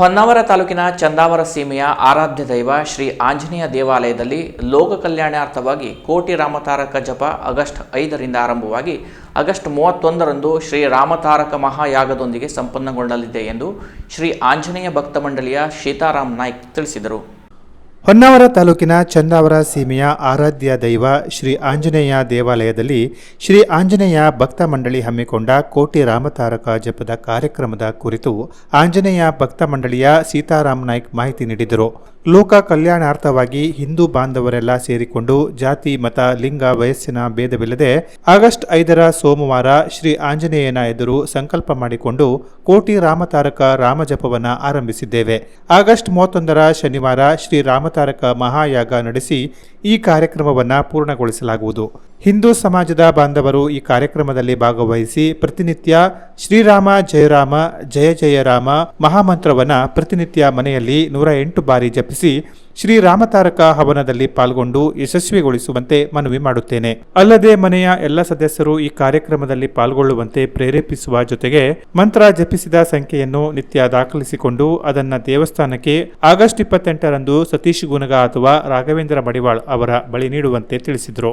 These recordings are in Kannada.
ಹೊನ್ನಾವರ ತಾಲೂಕಿನ ಚಂದಾವರ ಸೀಮೆಯ ಆರಾಧ್ಯ ದೈವ ಶ್ರೀ ಆಂಜನೇಯ ದೇವಾಲಯದಲ್ಲಿ ಲೋಕ ಕಲ್ಯಾಣಾರ್ಥವಾಗಿ ಕೋಟಿ ರಾಮತಾರಕ ಜಪ ಆಗಸ್ಟ್ ಐದರಿಂದ ಆರಂಭವಾಗಿ ಆಗಸ್ಟ್ ಮೂವತ್ತೊಂದರಂದು ಶ್ರೀ ರಾಮತಾರಕ ಮಹಾಯಾಗದೊಂದಿಗೆ ಸಂಪನ್ನಗೊಳ್ಳಲಿದೆ ಎಂದು ಶ್ರೀ ಆಂಜನೇಯ ಭಕ್ತ ಮಂಡಳಿಯ ಸೀತಾರಾಮ್ ನಾಯ್ಕ್ ತಿಳಿಸಿದರು. ಹೊನ್ನಾವರ ತಾಲೂಕಿನ ಚಂದಾವರ ಸೀಮೆಯ ಆರಾಧ್ಯ ದೈವ ಶ್ರೀ ಆಂಜನೇಯ ದೇವಾಲಯದಲ್ಲಿ ಶ್ರೀ ಆಂಜನೇಯ ಭಕ್ತ ಮಂಡಳಿ ಹಮ್ಮಿಕೊಂಡ ಕೋಟಿ ರಾಮತಾರಕ ಜಪದ ಕಾರ್ಯಕ್ರಮದ ಕುರಿತು ಆಂಜನೇಯ ಭಕ್ತ ಮಂಡಳಿಯ ಸೀತಾರಾಮ್ ನಾಯ್ಕ್ ಮಾಹಿತಿ ನೀಡಿದರು. ಲೋಕ ಕಲ್ಯಾಣಾರ್ಥವಾಗಿ ಹಿಂದೂ ಬಾಂಧವರೆಲ್ಲ ಸೇರಿಕೊಂಡು ಜಾತಿ, ಮತ, ಲಿಂಗ, ವಯಸ್ಸಿನ ಭೇದವಿಲ್ಲದೆ ಆಗಸ್ಟ್ ಐದರ ಸೋಮವಾರ ಶ್ರೀ ಆಂಜನೇಯನ ಎದುರು ಸಂಕಲ್ಪ ಮಾಡಿಕೊಂಡು ಕೋಟಿ ರಾಮತಾರಕ ರಾಮಜಪವನ್ನ ಆರಂಭಿಸಿದ್ದೇವೆ. ಆಗಸ್ಟ್ ಮೂವತ್ತೊಂದರ ಶನಿವಾರ ಶ್ರೀ ರಾಮತಾರಕ ಮಹಾಯಾಗ ನಡೆಸಿ ಈ ಕಾರ್ಯಕ್ರಮವನ್ನು ಪೂರ್ಣಗೊಳಿಸಲಾಗುವುದು. ಹಿಂದೂ ಸಮಾಜದ ಬಾಂಧವರು ಈ ಕಾರ್ಯಕ್ರಮದಲ್ಲಿ ಭಾಗವಹಿಸಿ ಪ್ರತಿನಿತ್ಯ ಶ್ರೀರಾಮ ಜಯರಾಮ, ಜಯ ಜಯರಾಮ ಮಹಾಮಂತ್ರವನ್ನು ಪ್ರತಿನಿತ್ಯ ಮನೆಯಲ್ಲಿ ನೂರ ಎಂಟು ಬಾರಿ ಜಪಿಸಿ ಶ್ರೀ ರಾಮತಾರಕ ಹವನದಲ್ಲಿ ಪಾಲ್ಗೊಂಡು ಯಶಸ್ವಿಗೊಳಿಸುವಂತೆ ಮನವಿ ಮಾಡುತ್ತೇನೆ. ಅಲ್ಲದೆ ಮನೆಯ ಎಲ್ಲ ಸದಸ್ಯರು ಈ ಕಾರ್ಯಕ್ರಮದಲ್ಲಿ ಪಾಲ್ಗೊಳ್ಳುವಂತೆ ಪ್ರೇರೇಪಿಸುವ ಜೊತೆಗೆ ಮಂತ್ರ ಜಪಿಸಿದ ಸಂಖ್ಯೆಯನ್ನು ನಿತ್ಯ ದಾಖಲಿಸಿಕೊಂಡು ಅದನ್ನು ದೇವಸ್ಥಾನಕ್ಕೆ ಆಗಸ್ಟ್ ಇಪ್ಪತ್ತೆಂಟರಂದು ಸತೀಶ್ ಗುನಗ ಅಥವಾ ರಾಘವೇಂದ್ರ ಮಡಿವಾಳ್ ಅವರ ಬಳಿ ನೀಡುವಂತೆ ತಿಳಿಸಿದರು.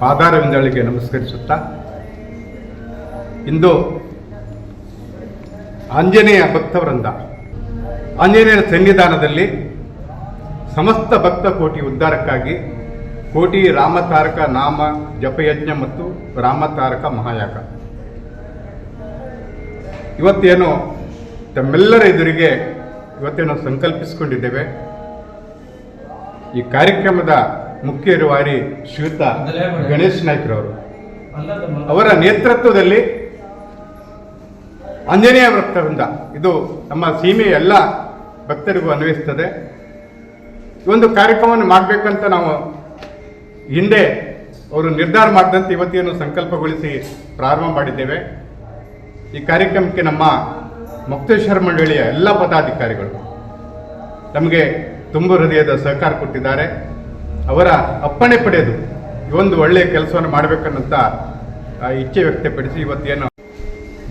ಪಾದಾರವಿಂದಳಿಗೆ ನಮಸ್ಕರಿಸುತ್ತಾ, ಇಂದು ಆಂಜನೇಯ ಭಕ್ತವೃಂದ ಆಂಜನೇಯನ ಸನ್ನಿಧಾನದಲ್ಲಿ ಸಮಸ್ತ ಭಕ್ತ ಕೋಟಿ ಉದ್ಧಾರಕ್ಕಾಗಿ ಕೋಟಿ ರಾಮತಾರಕ ನಾಮ ಜಪಯಜ್ಞ ಮತ್ತು ರಾಮತಾರಕ ಮಹಾಯಾಗ. ಇವತ್ತೇನು ತಮ್ಮೆಲ್ಲರ ಎದುರಿಗೆ ಇವತ್ತೇನು ಸಂಕಲ್ಪಿಸಿಕೊಂಡಿದ್ದೇವೆ? ಈ ಕಾರ್ಯಕ್ರಮದ ಮುಖ್ಯ ರೂವಾರಿ ಶ್ರೀಯುತ ಗಣೇಶ್ ನಾಯ್ಕರವರು. ಅವರ ನೇತೃತ್ವದಲ್ಲಿ ಆಂಜನೇಯ ವೃತ್ತವೃಂದ ಇದು ನಮ್ಮ ಸೀಮೆಯ ಎಲ್ಲ ಭಕ್ತರಿಗೂ ಅನ್ವಯಿಸ್ತದೆ. ಒಂದು ಕಾರ್ಯಕ್ರಮವನ್ನು ಮಾಡಬೇಕಂತ ನಾವು ಹಿಂದೆ ಅವರು ನಿರ್ಧಾರ ಮಾಡಿದಂತೆ ಇವತ್ತಿಯನ್ನು ಸಂಕಲ್ಪಗೊಳಿಸಿ ಪ್ರಾರಂಭ ಮಾಡಿದ್ದೇವೆ. ಈ ಕಾರ್ಯಕ್ರಮಕ್ಕೆ ನಮ್ಮ ಮುಕ್ತೇಶ್ವರ ಮಂಡಳಿಯ ಎಲ್ಲ ಪದಾಧಿಕಾರಿಗಳು ನಮಗೆ ತುಂಬ ಹೃದಯದ ಸಹಕಾರ ಕೊಟ್ಟಿದ್ದಾರೆ. ಅವರ ಅಪ್ಪಣೆ ಪಡೆದು ಈ ಒಂದು ಒಳ್ಳೆಯ ಕೆಲಸವನ್ನು ಮಾಡಬೇಕನ್ನಂತ ಇಚ್ಛೆ ವ್ಯಕ್ತಪಡಿಸಿ ಇವತ್ತೇನು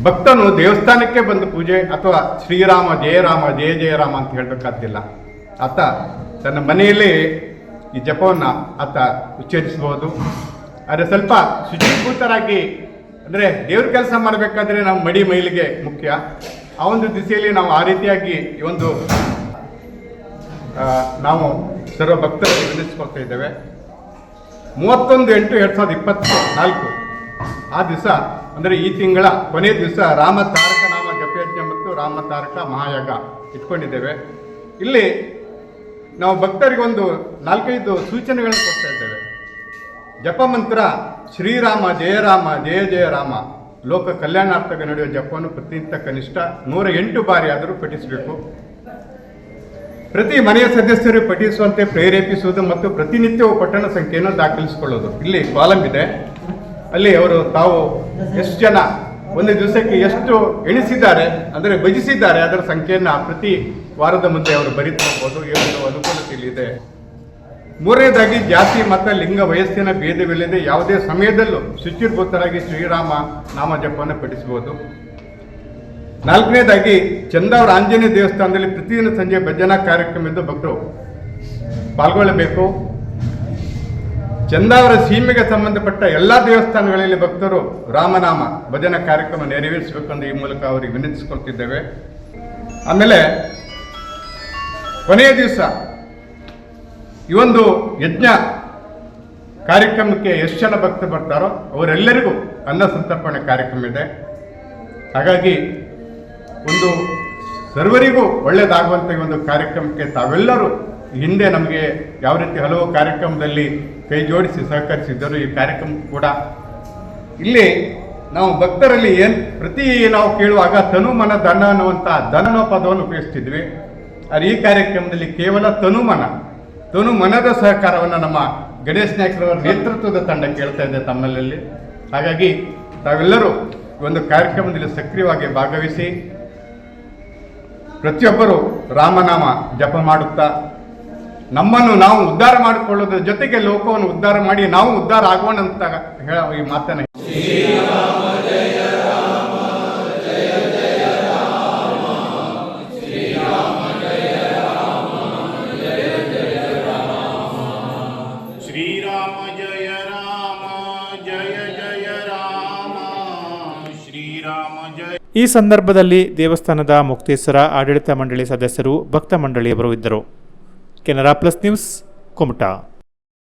ಭಕ್ತನು ದೇವಸ್ಥಾನಕ್ಕೆ ಬಂದು ಪೂಜೆ ಅಥವಾ ಶ್ರೀರಾಮ ಜಯರಾಮ ಜಯ ಜಯರಾಮ ಅಂತ ಹೇಳಬೇಕಾದ್ದಿಲ್ಲ. ಆತ ತನ್ನ ಮನೆಯಲ್ಲಿ ಈ ಜಪವನ್ನು ಆತ ಉಚ್ಚರಿಸಬಹುದು. ಆದರೆ ಸ್ವಲ್ಪ ಶುಚಿಭೂತರಾಗಿ ಅಂದರೆ ದೇವ್ರ ಕೆಲಸ ಮಾಡಬೇಕಾದ್ರೆ ನಾವು ಮಡಿ ಮೈಲಿಗೆ ಮುಖ್ಯ. ಆ ಒಂದು ದಿಸೆಯಲ್ಲಿ ನಾವು ಆ ರೀತಿಯಾಗಿ ಈ ಒಂದು ನಾವು ಸರ್ವ ಭಕ್ತರಿಗೆ ವಿನಿಸ್ಕೊಳ್ತಾ ಇದ್ದೇವೆ. ಮೂವತ್ತೊಂದು ಎಂಟು ಎರಡು ಸಾವಿರದ ಇಪ್ಪತ್ತು ನಾಲ್ಕು ಆ ದಿವಸ, ಅಂದರೆ ಈ ತಿಂಗಳ ಕೊನೆಯ ದಿವಸ ರಾಮ ತಾರಕ ನಾಮ ಜಪಯಜ್ಞ ಮತ್ತು ರಾಮ ತಾರಕ ಮಹಾಯಾಗ ಇಟ್ಕೊಂಡಿದ್ದೇವೆ. ಇಲ್ಲಿ ನಾವು ಭಕ್ತರಿಗೆ ಒಂದು ನಾಲ್ಕೈದು ಸೂಚನೆಗಳನ್ನು ಕೊಡ್ತಾ ಇದ್ದೇವೆ. ಜಪ ಮಂತ್ರ, ಶ್ರೀರಾಮ ಜಯರಾಮ ಜಯ ಜಯ ರಾಮ, ಲೋಕ ಕಲ್ಯಾಣಾರ್ಥಕ ನಡೆಯುವ ಜಪವನ್ನು ಪ್ರತಿನಿತ್ಯ ಕನಿಷ್ಠ ನೂರ ಎಂಟು ಬಾರಿ ಆದರೂ ಪಠಿಸಬೇಕು. ಪ್ರತಿ ಮನೆಯ ಸದಸ್ಯರು ಪಠಿಸುವಂತೆ ಪ್ರೇರೇಪಿಸುವುದು ಮತ್ತು ಪ್ರತಿನಿತ್ಯವೂ ಪಟ್ಟಣ ಸಂಖ್ಯೆಯನ್ನು ದಾಖಲಿಸಿಕೊಳ್ಳೋದು. ಇಲ್ಲಿ ಕಾಲಂ ಇದೆ. ಅಲ್ಲಿ ಅವರು ತಾವು ಎಷ್ಟು ಜನ, ಒಂದು ದಿವಸಕ್ಕೆ ಎಷ್ಟು ಎಣಿಸಿದ್ದಾರೆ, ಅಂದರೆ ಭಜಿಸಿದ್ದಾರೆ, ಅದರ ಸಂಖ್ಯೆಯನ್ನು ಪ್ರತಿ ವಾರದ ಮುಂದೆ ಅವರು ಬರೀತಾ ಹೋಗ್ಬೋದು ಏನು ಅನುಕೂಲತೆ ಇಲ್ಲಿದೆ ಮೂರನೇದಾಗಿ, ಜಾತಿ, ಮತ, ಲಿಂಗ, ವಯಸ್ಸಿನ ಭೇದವಿಲ್ಲದೆ ಯಾವುದೇ ಸಮಯದಲ್ಲೂ ಶುಚಿರ್ಭೂತರಾಗಿ ಶ್ರೀರಾಮ ನಾಮ ಜಪವನ್ನು ಪಠಿಸಬಹುದು. ನಾಲ್ಕನೇದಾಗಿ ಚಂದಾವರ ಆಂಜನೇಯ ದೇವಸ್ಥಾನದಲ್ಲಿ ಪ್ರತಿದಿನ ಸಂಜೆ ಭಜನಾ ಕಾರ್ಯಕ್ರಮದಿಂದ ಭಕ್ತರು ಪಾಲ್ಗೊಳ್ಳಬೇಕು. ಚಂದಾವರ ಸೀಮೆಗೆ ಸಂಬಂಧಪಟ್ಟ ಎಲ್ಲ ದೇವಸ್ಥಾನಗಳಲ್ಲಿ ಭಕ್ತರು ರಾಮನಾಮ ಭಜನಾ ಕಾರ್ಯಕ್ರಮ ನೆರವೇರಿಸಬೇಕೆಂದು ಈ ಮೂಲಕ ಅವರಿಗೆ ವಿನಂತಿಸಿಕೊಳ್ತಿದ್ದೇವೆ. ಆಮೇಲೆ ಕೊನೆಯ ದಿವಸ ಈ ಒಂದು ಯಜ್ಞ ಕಾರ್ಯಕ್ರಮಕ್ಕೆ ಎಷ್ಟು ಜನ ಭಕ್ತರು ಬರ್ತಾರೋ ಅವರೆಲ್ಲರಿಗೂ ಅನ್ನ ಸಂತರ್ಪಣೆ ಕಾರ್ಯಕ್ರಮ ಇದೆ. ಹಾಗಾಗಿ ಒಂದು ಸರ್ವರಿಗೂ ಒಳ್ಳೆಯದಾಗುವಂಥ ಒಂದು ಕಾರ್ಯಕ್ರಮಕ್ಕೆ ತಾವೆಲ್ಲರೂ ಹಿಂದೆ ನಮಗೆ ಯಾವ ರೀತಿ ಹಲವು ಕಾರ್ಯಕ್ರಮದಲ್ಲಿ ಕೈ ಜೋಡಿಸಿ ಸಹಕರಿಸಿದ್ದರು, ಈ ಕಾರ್ಯಕ್ರಮ ಕೂಡ ಇಲ್ಲಿ ನಾವು ಭಕ್ತರಲ್ಲಿ ಏನು ಪ್ರತಿ ನಾವು ಕೇಳುವಾಗ ತನುಮನ ಧನ ಅನ್ನುವಂಥ ಅನ್ನೋ ಪದವನ್ನು ಉಪಯೋಗಿಸ್ತಿದ್ವಿ. ಆದರೆ ಈ ಕಾರ್ಯಕ್ರಮದಲ್ಲಿ ಕೇವಲ ತನುಮನ ತನುಮನದ ಸಹಕಾರವನ್ನು ನಮ್ಮ ಗಣೇಶ್ ನಾಯ್ಕರವರ ನೇತೃತ್ವದ ತಂಡ ಕೇಳ್ತಾ ಇದೆ ತಮ್ಮಲ್ಲಿ. ಹಾಗಾಗಿ ತಾವೆಲ್ಲರೂ ಒಂದು ಕಾರ್ಯಕ್ರಮದಲ್ಲಿ ಸಕ್ರಿಯವಾಗಿ ಭಾಗವಹಿಸಿ ಪ್ರತಿಯೊಬ್ಬರು ರಾಮನಾಮ ಜಪ ಮಾಡುತ್ತಾ, ನಮ್ಮನ್ನು ನಾವು ಉದ್ಧಾರ ಮಾಡಿಕೊಳ್ಳೋದ್ರ ಜೊತೆಗೆ ಲೋಕವನ್ನು ಉದ್ಧಾರ ಮಾಡಿ ನಾವು ಉದ್ಧಾರ ಆಗೋಣ ಅಂತ ಹೇಳ ಈ ಮಾತನ್ನ. ಈ ಸಂದರ್ಭದಲ್ಲಿ ದೇವಸ್ಥಾನದ ಮುಕ್ತೇಶ್ವರ ಆಡಳಿತ ಮಂಡಳಿ ಸದಸ್ಯರು ಭಕ್ತ ಮಂಡಳಿಯವರು ಇದ್ದರು. Canara plus news Kumta.